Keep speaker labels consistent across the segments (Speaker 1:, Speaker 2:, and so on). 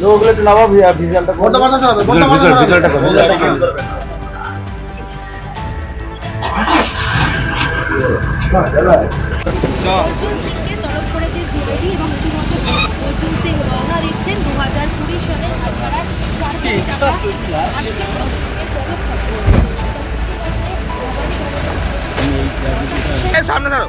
Speaker 1: লোকগুলো একটু নামাও ভিজুয়ালটা
Speaker 2: সামনে ধরো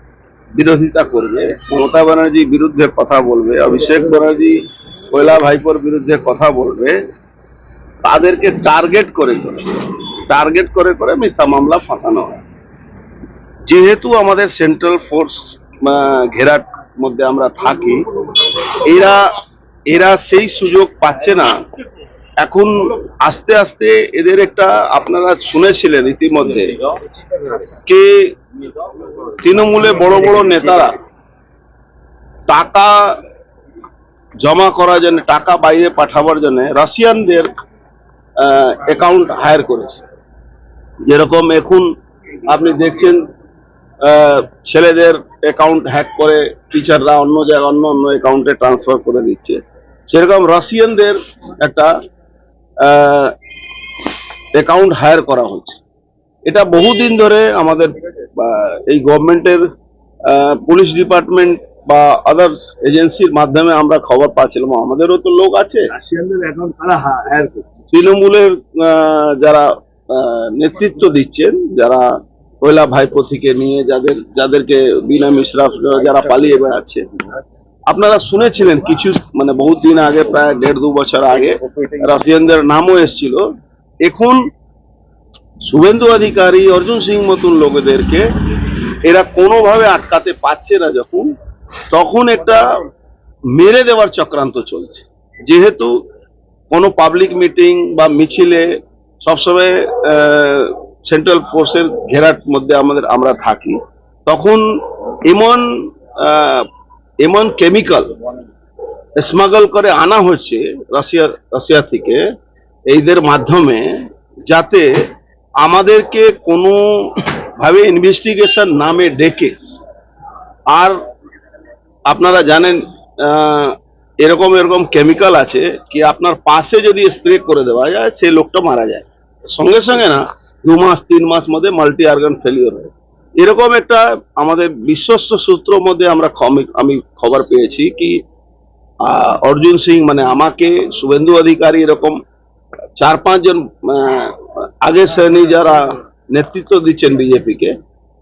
Speaker 3: বিরোধিতা করবে। মমতা ব্যানার্জির বিরুদ্ধে কথা বলবে, অভিষেক ব্যানার্জি কয়লা ভাইপোর বিরুদ্ধে কথা বলবে, তাদেরকে টার্গেট করে করে, টার্গেট করে করে মিথ্যা মামলা ফাঁসানো হয়। যেহেতু আমাদের সেন্ট্রাল ফোর্স ঘেরার মধ্যে আমরা থাকি, এরা এরা সেই সুযোগ পাচ্ছে না এখন আস্তে আস্তে এদের একটা আপনারা শুনেছিলেন ইতিমধ্যে কে তৃণমূলে বড় বড় নেতারা টাকা জমা করার জন্য, টাকা বাইরে পাঠাবার জন্য রাশিয়ানদের অ্যাকাউন্ট হায়ার করেছে। যেরকম এখন আপনি দেখছেন ছেলেদের অ্যাকাউন্ট হ্যাক করে টিচাররা অন্য জায়গায় অন্য অন্য অ্যাকাউন্টে ট্রান্সফার করে দিচ্ছে। সেরকম রাশিয়ানদের একটা অ্যাকাউন্ট হায়ার করা হচ্ছে এটা বহুদিন ধরে আমাদের এই গভর্নমেন্টের পুলিশ ডিপার্টমেন্ট বা আদার এজেন্সির মাধ্যমে আমরা খবর পাচ্ছিলাম। আমাদেরও তো লোক আছে। তৃণমূলের আহ, যারা নেতৃত্ব দিচ্ছেন যারা কৈলা ভাইপো থেকে নিয়ে যাদের যাদেরকে বিনা মিশ্রা যারা পালিয়ে বেড়াচ্ছে আপনারা শুনেছিলেন কিছু মানে বহুত দিন আগে, প্রায় দেড় দু বছর আগে, রাশিয়ানদের নামও এসেছিল। এখন শুভেন্দু অধিকারী, অর্জুন সিং মতন লোকেদেরকে এরা কোনোভাবে আটকাতে পারছে না যখন, তখন একটা মেরে দেওয়ার চক্রান্ত চলছে। যেহেতু কোনো পাবলিক মিটিং বা মিছিলে সবসময় সেন্ট্রাল ফোর্সের ঘেরার মধ্যে আমাদের, আমরা থাকি। তখন এমন এমন কেমিক্যাল স্মাগল করে আনা হচ্ছে রাশিয়া রাশিয়া থেকে এইদের মাধ্যমে যাতে আমাদেরকে কোনো ভাবে ইনভেস্টিগেশন নামে ডেকে। আর আপনারা জানেন এরকম এরকম কেমিক্যাল আছে কি আপনার পাশে যদি স্প্রে করে দেওয়া যায় সেই লোকটা মারা যায়। সঙ্গে সঙ্গে না, দু মাস, তিন মাস মধ্যে মাল্টি অর্গান ফেলিওর হয়। এরকম একটা আমাদের বিশ্বস্ত সূত্র মধ্যে আমরা আমি খবর পেয়েছি কি অর্জুন সিং মানে আমাকে শুভেন্দু অধিকারী এরকম চার পাঁচজন আগের শ্রেণি যারা নেতৃত্ব দিচ্ছেন বিজেপিকে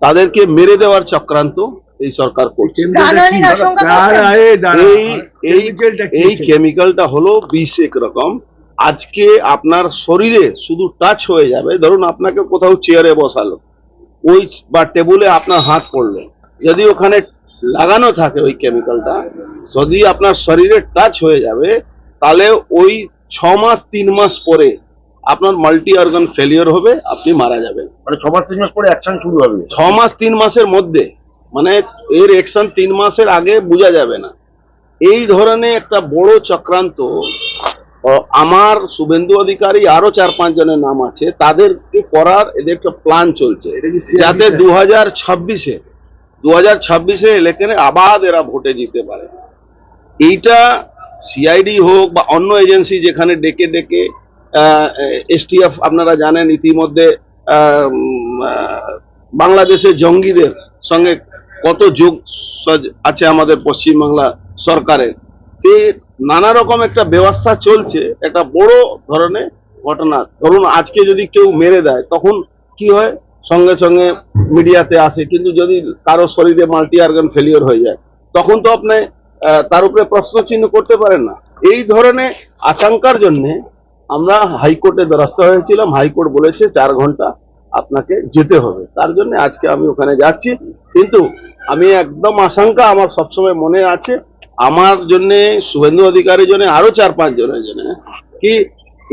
Speaker 3: তাদেরকে মেরে দেওয়ার চক্রান্ত এই সরকার করছে? এই এই এই কেমিক্যালটা হলো বিষ এক রকম। আজকে আপনার শরীরে শুধু টাচ হয়ে যাবে। ধরুন আপনাকে কোথাও চেয়ারে বসালো। ওই বা টেবিলে আপনার হাত পড়ল। যদি ওখানে লাগানো থাকে ওই কেমিক্যালটা যদি আপনার শরীরে টাচ হয়ে যাবে তাহলে ওই ছ মাস তিন মাস পরে আপনার মাল্টি অর্গান ফেলিওর হবে আপনি মারা যাবেন।
Speaker 2: মানে ছ মাস তিন মাস পরে অ্যাকশন শুরু হবে।
Speaker 3: ছ মাস তিন মাসের মধ্যে। মানে এর অ্যাকশন তিন মাসের আগে বোঝা যাবে না। এই ধরনের একটা বড় চক্রান্ত আমার শুভেন্দু অধিকারী আরও চার পাঁচ জনের নাম আছে তাদেরকে করার এদের একটা প্ল্যান চলছে। যাতে দু হাজার ছাব্বিশে দু হাজার ছাব্বিশে ইলেকশনে আবাদ এরা ভোটে জিতে পারে। এইটা সিআইডি হোক বা অন্য এজেন্সি যেখানে ডেকে ডেকে এসটিএফ আপনারা জানেন ইতিমধ্যে বাংলাদেশের জঙ্গিদের সঙ্গে কত যোগ আছে আমাদের পশ্চিমবাংলা সরকারের। সে নানা রকম একটা ব্যবস্থা চলছে, একটা বড় ধরনের ঘটনা। ধরুন, আজকে যদি কেউ মেরে দেয়, তখন কি হয়? সঙ্গে সঙ্গে মিডিয়াতে আসে, কিন্তু যদি কারও শরীরে মাল্টি অর্গান ফেলিওর হয়ে যায়, তখন তো আপনি তার উপরে প্রশ্ন চিহ্ন করতে পারেন না। এই ধরনের আশঙ্কার জন্য আমরা হাইকোর্টে দ্বারস্থ হয়েছিলাম। হাইকোর্ট বলেছে চার ঘণ্টা আপনাকে যেতে হবে। তার জন্য আজকে আমি ওখানে যাচ্ছি। কিন্তু আমি একদম আশঙ্কা আমার সবসময় মনে আছে। আমার জন্য, শুভেন্দু অধিকারীর জন্য, আরও চার পাঁচ জনের জন্য, কি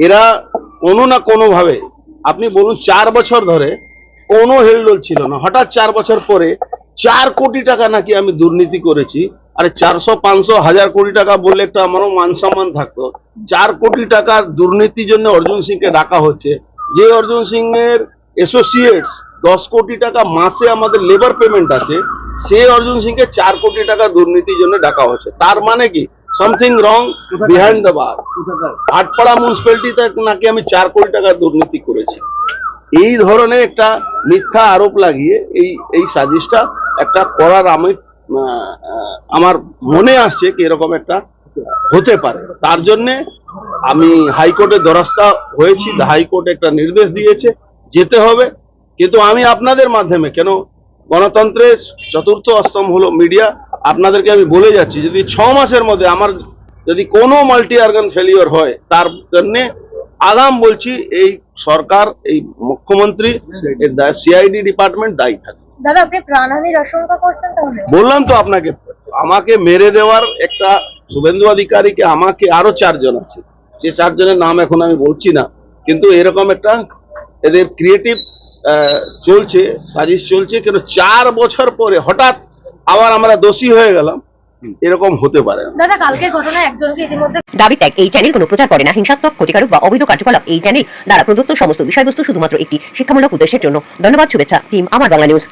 Speaker 3: এরা কোনো না কোনো ভাবে আপনি বলুন চার বছর ধরে কোনো হেলদোল ছিল না। হঠাৎ চার বছর পরে চার কোটি টাকা নাকি আমি দুর্নীতি করেছি, আরে চারশো, পাঁচশো, হাজার কোটি টাকা বললে একটা আমারও মান সম্মান থাকতো। চার কোটি টাকার দুর্নীতির জন্য অর্জুন সিংকে ডাকা হচ্ছে। যে অর্জুন সিং এর অ্যাসোসিয়েটস দশ কোটি টাকা মাসে আমাদের লেবার পেমেন্ট আছে সে অর্জুন সিংকে চার কোটি টাকা দুর্নীতির জন্য ডাকা হচ্ছে তার মানে কি? Something wrong behind the bar Atpara মিউনিসিপ্যালিটিতে নাকি আমি চার কোটি টাকা দুর্নীতি করেছি। এই ধরনের একটা মিথ্যা আরোপ লাগিয়ে এই এই সাজিশটা একটা করার আমি আমার মনে আসছে কি এরকম একটা হতে পারে। তার জন্যে আমি হাইকোর্টে দ্বারস্থা হয়েছি। হাইকোর্ট একটা নির্দেশ দিয়েছে, যেতে হবে। কিন্তু আমি আপনাদের মাধ্যমে কেন? গণতন্ত্রের চতুর্থ অস্তম হলো মিডিয়া আপনাদেরকে আমি বলে যাচ্ছি যদি ছ মাসের মধ্যে আমার যদি কোনো মাল্টি অর্গান ফেলিওর হয় তার জন্যে আগাম বলছি এই সরকার এই মুখ্যমন্ত্রী সিআইডি ডিপার্টমেন্ট দায়ী থাকে।
Speaker 4: দাদা আপনি প্রাণহানির আশঙ্কা করছেন তাহলে?
Speaker 3: বললাম তো আপনাকে আমাকে মেরে দেওয়ার একটা শুভেন্দু অধিকারীকে আমাকে আরও চারজন আছে। সে চারজনের নাম এখন আমি বলছি না কিন্তু এরকম একটা এদের ক্রিয়েটিভ চলছে সাজিশ চলছে কিন্তু চার বছর পরে হঠাৎ আবার আমরা দোষী হয়ে গেলাম। এরকম হতে পারে
Speaker 4: দাদা কালকের ঘটনা একজনকে ইতিমধ্যে
Speaker 5: দাবি ত্যাগ এই চ্যানেল কোনো প্রচার করে না। হিংসাত্মক ক্ষতিকারক বা অবৈধ কার্যকলাপ। এই চ্যানেল দ্বারা প্রদত্ত সমস্ত বিষয়বস্তু শুধুমাত্র একটি শিক্ষামূলক উদ্দেশ্যের জন্য। ধন্যবাদ শুভেচ্ছা টিম আমার বাংলা নিউজ